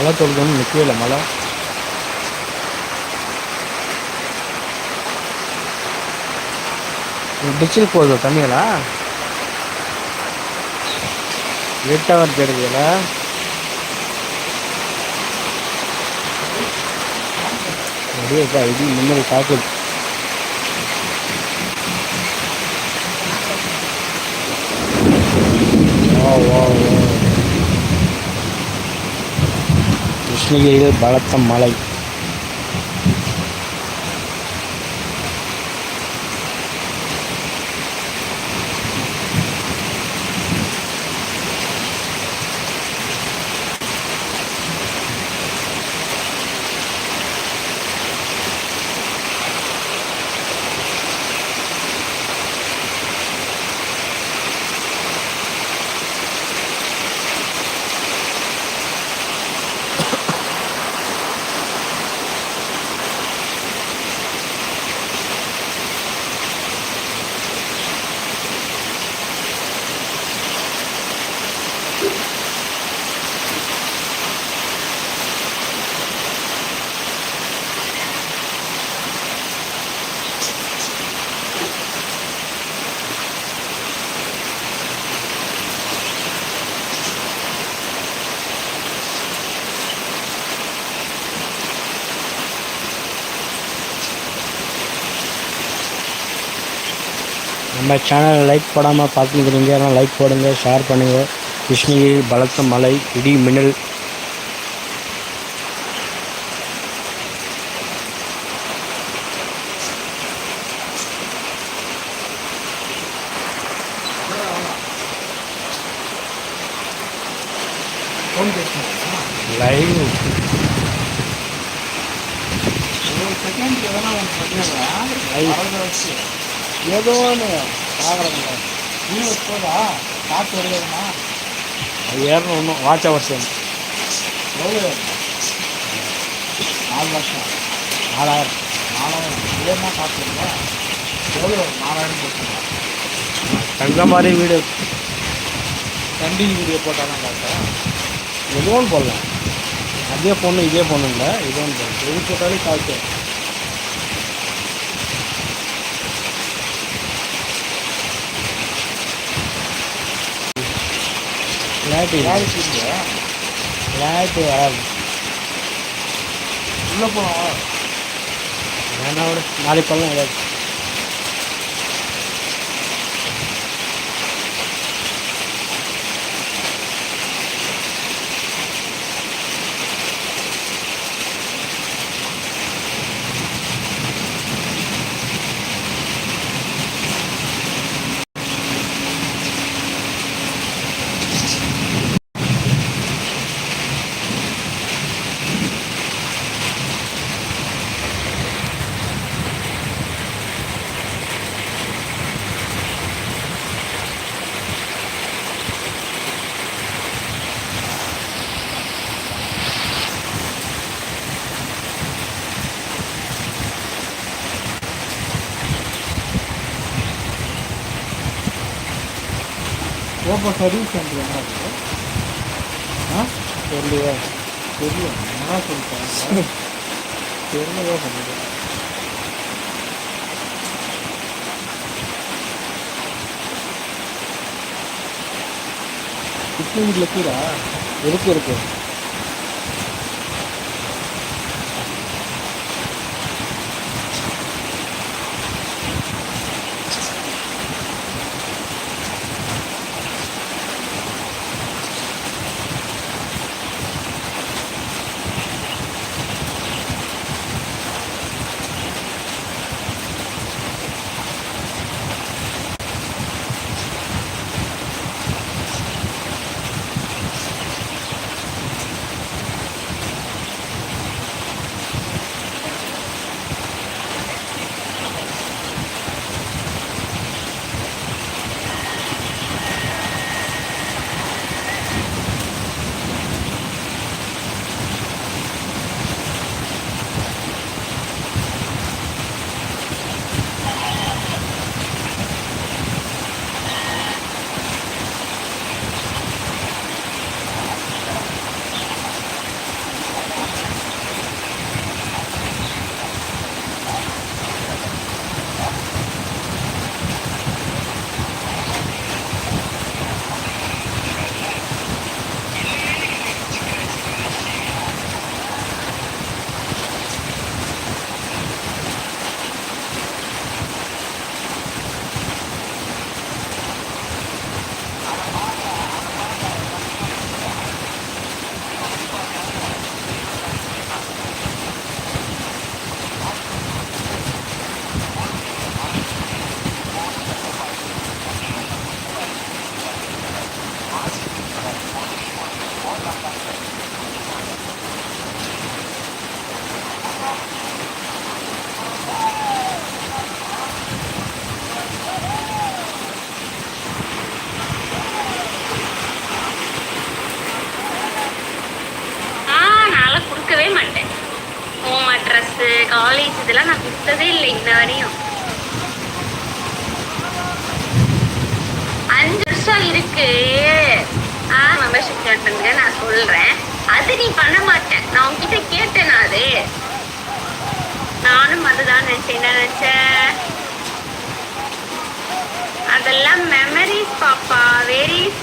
மழை தொழுதுன்னு நிற்கவே இல்லை மழை. டிச்சில் போகுது தண்ணியெல்லாம் எட்டாவது தெரியுதுல அப்படியே இருக்கா இது முன்னாடி தாக்குது கிருஷ்ணகிரியில் பலத்த மழை. நம்ம சேனலை லைக் போடாமல் பார்த்துக்கிறீங்க அதனால் லைக் போடுங்க ஷேர் பண்ணுங்கள் கிருஷ்ணகிரி பலத்த மழை இடி மின்னல். லைவ் செகண்ட் எதனா ஒன்று ஏதோ ஒன்று ஆகிறவங்க நியூஸ் போதா காற்று வருதுன்னா அது ஏறணும் ஒன்றும் வாட்ச் ஹவர்ஸ் எவ்வளோ நாலு லட்சம். நாலாயிரம். நாலாயிரம். ஏன்னா காற்று வருதா? எவ்வளோ நாலாயிரம் போட்டுருங்க. தங்க மாதிரி வீடு. கண்டினியூ வீடியோ போட்டால் தான் காட்டா எது ஒன்று போடலாம் அதே பொண்ணு இதே பொண்ணு இல்லை இது ஒன்று போடலாம் எது போட்டாலும் காற்று கிளாரிட்டி யாருக்கு இல்லையா? கிளாரிட்டி வராது. உள்ளே போனோம் வேணா விட. நாளைக்கு பண்ணலாம் ஏதாவது. ஓப்போ சர்வீஸ் சென்டர் என்ன இருக்குது ஆ? தெரியலையே. தெரியும் என்ன சொல்லிட்டாங்க தெரியலையே பண்ணுது கிருஷ்ணகிரியில் இருக்குதா இருக்கு இருக்கு?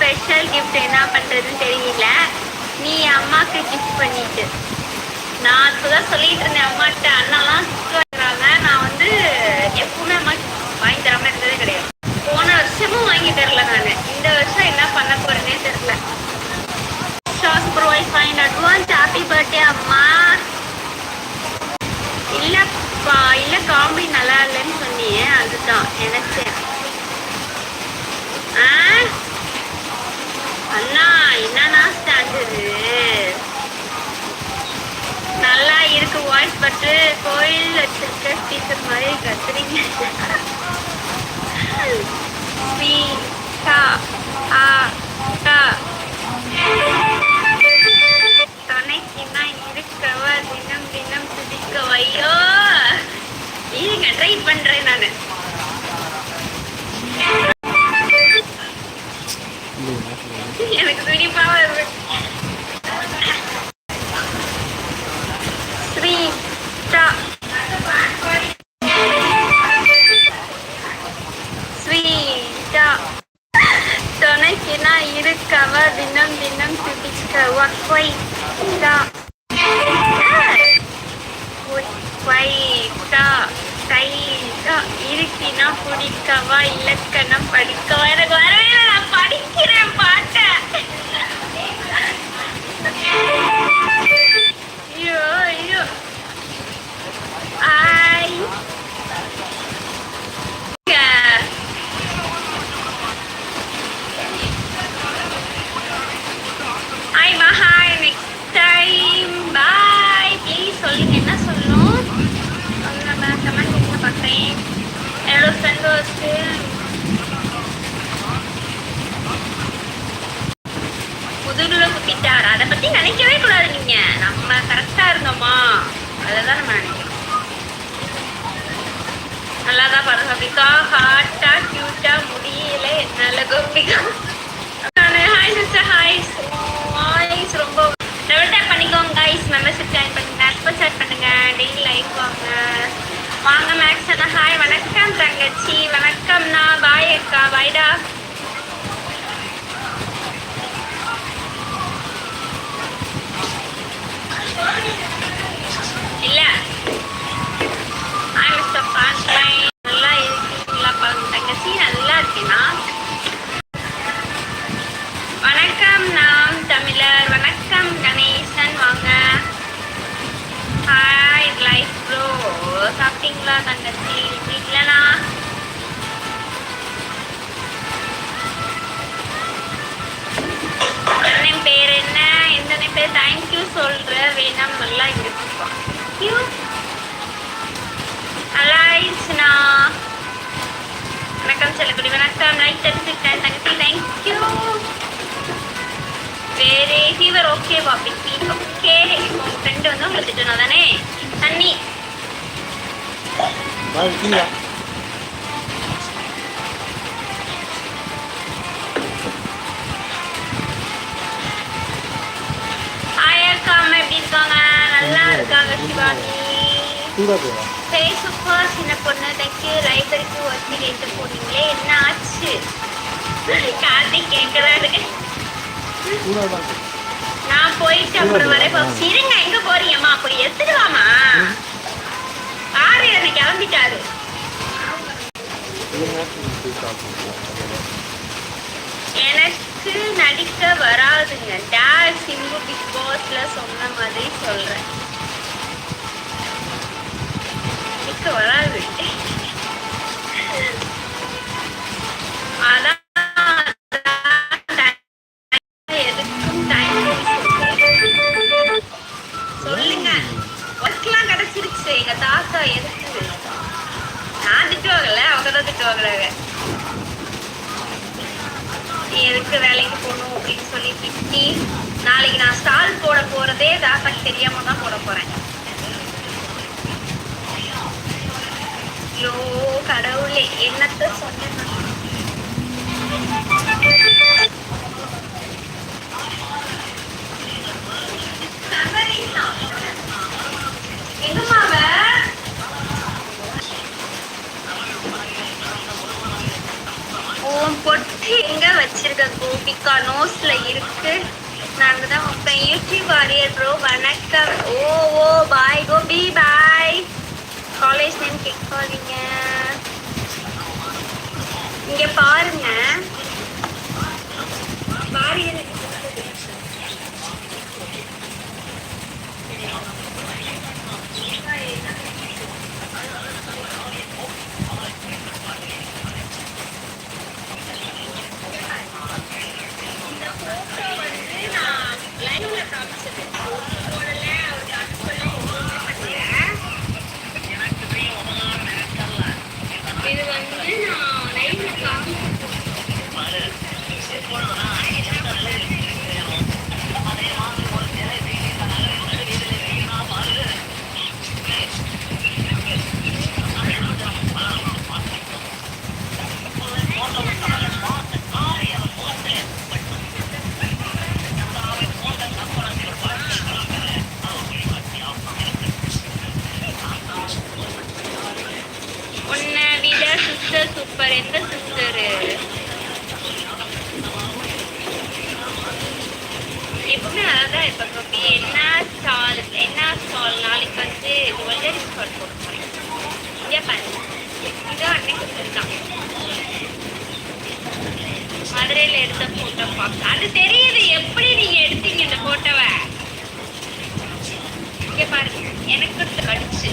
ஸ்பெஷல் கிஃப்ட் என்ன பண்றதுன்னு தெரியல. நீ அம்மாக்கு கிஃப்ட் பண்ணிட்டு. நான் இப்பதான் சொல்லிட்டு இருந்தேன் அம்மாட்ட அண்ணாலாம் கிஃப்ட் வாங்குறாங்க. நான் வந்து எப்பவுமே அம்மா வாங்கி தராம இருந்ததே கிடையாது. போன வருஷமும் வாங்கி தரல நான். இந்த வருஷம் என்ன பண்ண போறேன்னே தெரியல. ஷாஸ் provide fine advance happy birthday அம்மா. இல்லப்பா இல்ல காமெடி நல்லா இல்லைன்னு சொன்னியே எனக்கு வாய்ஸ் பட்டு கோயில் வச்சிருக்க ஸ்பீக்கர் மாதிரி கத்துறீங்க. ஸ்ரீ கா ஆ கா. இருக்கவா தினம் தினம் துடிக்கவா ஐயோ! இருங்க ட்ரை பண்றேன் நானு. ஒய் டா ஒய்டா இருக்கினா பிடிக்கவா இலக்கணம் படிக்கவா எனக்கு வரவே நான் படிக்கிறேன் பாட்ட ஐயோ ஐயோ ஐ ஹாய் மஹாய் நெக்ஸ்ட் டைம் பாய் ப்ளீஸ் சொல்லுங்க என்ன சொல்லணும் சொல்லுங்க கமெண்ட் பண்ணுங்க பார்க்குறேன் என்னோட ஃப்ரெண்டு வச்சு முதுகுல குத்திட்டார் நினைக்கவே கூடாது நீங்க நம்ம கரெக்டா இருந்தோமா? அததான் நம்ம நினைக்கணும். நல்லாதான் பாருங்க அப்படிக்கா ஹாட்டா க்யூட்டா முடியல நல்ல Gopika. Hi sister hi voice ரொம்ப டபுள் டேப் பண்ணிக்கோங்க கைஸ் மெம்பர்ஷிப் ஜாயின் பண்ணுங்க அட்வர்ட் ஸ்டார்ட் பண்ணுங்க டெய்லி லைக் வாங்க. வாங்க மேக்ஸ் அண்ணா. ஹாய் வணக்கம் தங்கச்சி. வணக்கம்ண்ணா. பாய் அக்கா. பாய்டா Ready? வேறு ஃபீவர் ஓகே பாப்பிக்கு ஓகே உங்கள் ஃப்ரெண்டு வந்து உங்களுக்கு திட்டணும் தானே தண்ணி பாய் கீழே ஆயாக்கா அம்மா எப்படி இருக்காங்க நல்லா இருக்காங்க போவா ஃபேஸ்புக்கா சின்ன பொண்ணு. தைக்கு லைப்ரரிக்கு கேட்டு போனீங்களே. என்ன ஆச்சு? கார்த்திக் கீழே தான் நான் போயிட்டு அப்புறம் வர இப்போ இருங்க எங்க போறீங்கம்மா? போய் எடுத்துட்டு வாமா ஆறு எனக்கு கிளம்பிட்டாரு. எனக்கு நடிக்க வராதுங்க. டேட் சிம்பு பிக் பாஸ்ல சொன்ன மாதிரி சொல்றேன். நடிக்க வராது. போறேன் ஐயோ கடவுளே என்னத்த சொன்னேன் பொட்டு எங்க வச்சிருக்க கோபிகா? நோஸ்ல இருக்கு. நாங்கள் தான் வைப்பேன் யூடியூப் வாரியர் ப்ரோ வணக்கம். ஓ ஓ bye Gopi bye college name கேட்காதீங்க இங்கே பாருங்க. வாரியர் இந்த photo வந்து நான் live ல காமிச்சது. போடல, அவர் touch பண்ணல, எதுவுமே பண்ணல. இது வந்து நான் live ல காமிச்சது. உன்னை விட சிஸ்டர் சூப்பர் எந்த சிஸ்டரு எப்பவுமே அதான் இப்ப கோபி என்ன ஸ்டால் என்ன ஸ்டால் நாளைக்கு வந்து ஜுவல்லரி ஸ்டால் போட்டுருக்கேன் இங்கே பாரு இதான் அன்னைக்கு கொடுத்துருக்கான் மதுரையில எடுத்த போட்டோ பார்க்க அது தெரியுது எப்படி நீங்க எடுத்தீங்க இந்த போட்டோவை இங்க பாருங்க எனக்கு கடிச்சு.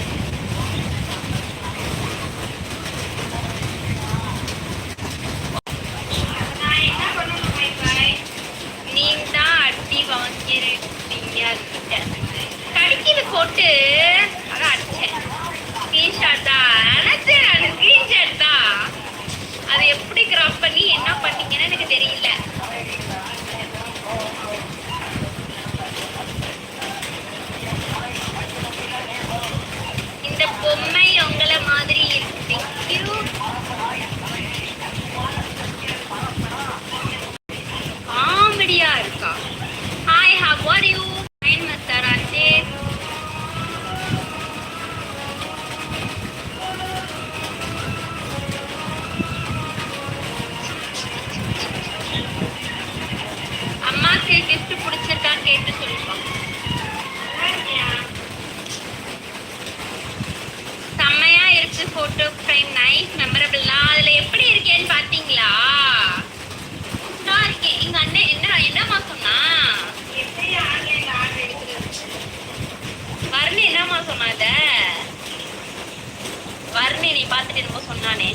பார்த்துட்டு என்னமோ சொன்னானே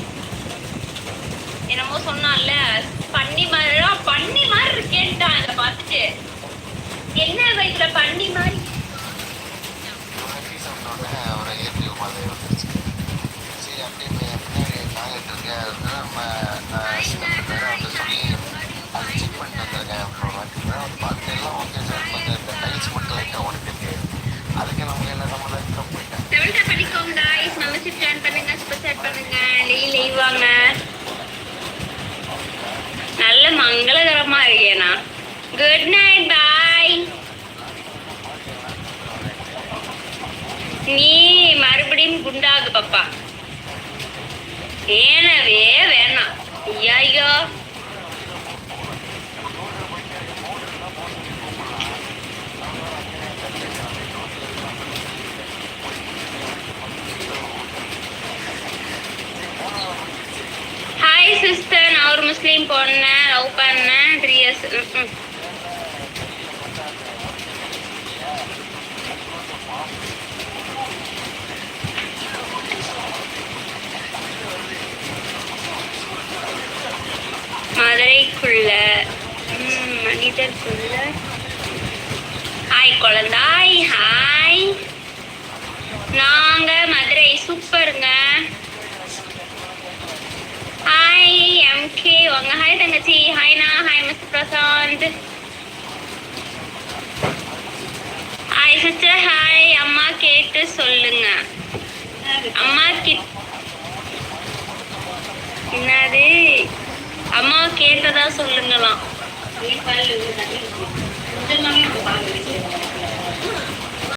என்னமோ சொன்னான்ல பண்ணி மாதிரி பண்ணி மாதிரி இருக்கேன்ட்டான் இதை பார்த்துட்டு என்ன வயசுல பண்ணி மாதிரி அவரை சரி நம்ம சொல்லி கொஞ்சம் மட்டும் அதுக்கு நமக்கு என்ன சம்மந்தம் போயிட்டேன் தமிழ்ல பண்ணுங்க லீவ் லீவ் வாங்க. நல்ல மங்களகரமா இருக்கேனா குட் நைட் பாய் நீ மறுபடியும் குண்டாகு பாப்பா. ஏனவே வேணாம். ஐயோ சிஸ்டர் நான் ஒரு முஸ்லீம் பொண்ணு லவ் பண்ணேன் த்ரீ இயர்ஸ் மதுரைக்குள்ள மனிதர்க்குள்ள ஹாய் குழந்தாய் ஹாய் நாங்க மதுரை சூப்பருங்க ஹாய் எம்கே வாங்க ஹாய் தங்கச்சி ஹாய்ண்ணா hi miss Prashanth hi sister hi அம்மா கேட்டு சொல்லுங்க. அம்மா கிட் என்னது? அம்மா கேட்டதா சொல்லுங்களாம்.